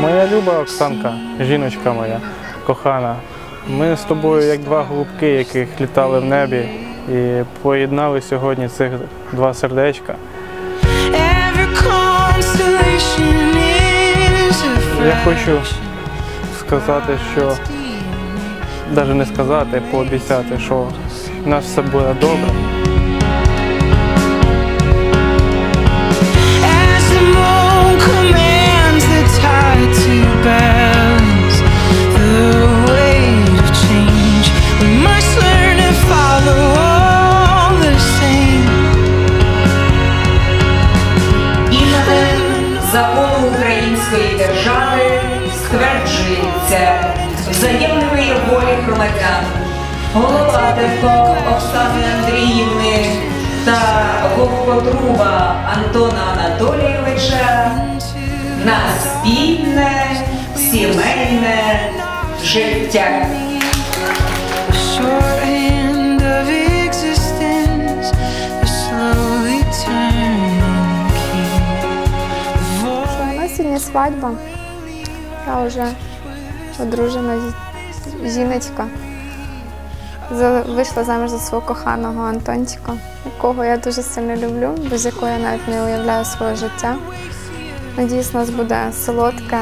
Моя люба Оксанка, жіночка моя, кохана. Ми з тобою як два голубки, яких літали в небі, і поєднали сьогодні цих два сердечка. Я хочу сказати, що навіть не сказати, а пообіцяти, що в нас все буде добре. Стверджується взаємної волі громадян. Голова ДФО Оксани Андріївни та Вовкотруба Антона Анатолійовича на спільне сімейне життя. У нас свадьба. Я вже одружена жіночка. Вийшла заміж за свого коханого Антончика, якого я дуже сильно люблю, без якого я навіть не уявляю своє життя. Надіюсь, у нас буде солодке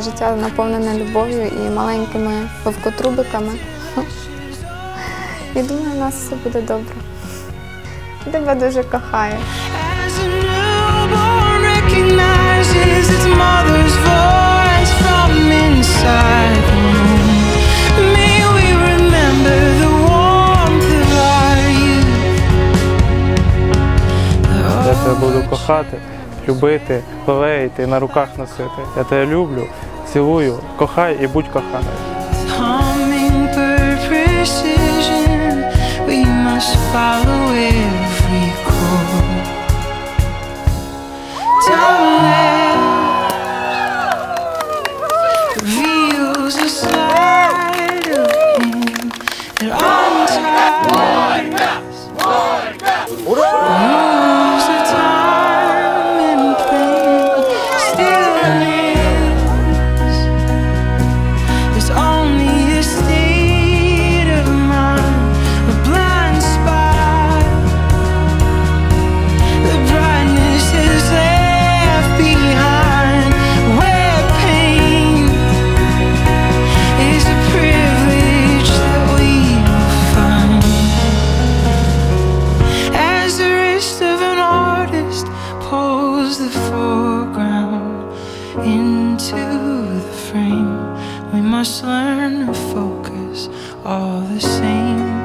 життя наповнене любов'ю і маленькими вовкотрубиками. І думаю, у нас все буде добре. Тебе дуже кохаю. Кохати, любити, лелеяти, на руках носити. Я тебе люблю, цілую, кохай і будь коханою. The foreground into the frame, we must learn to focus all the same.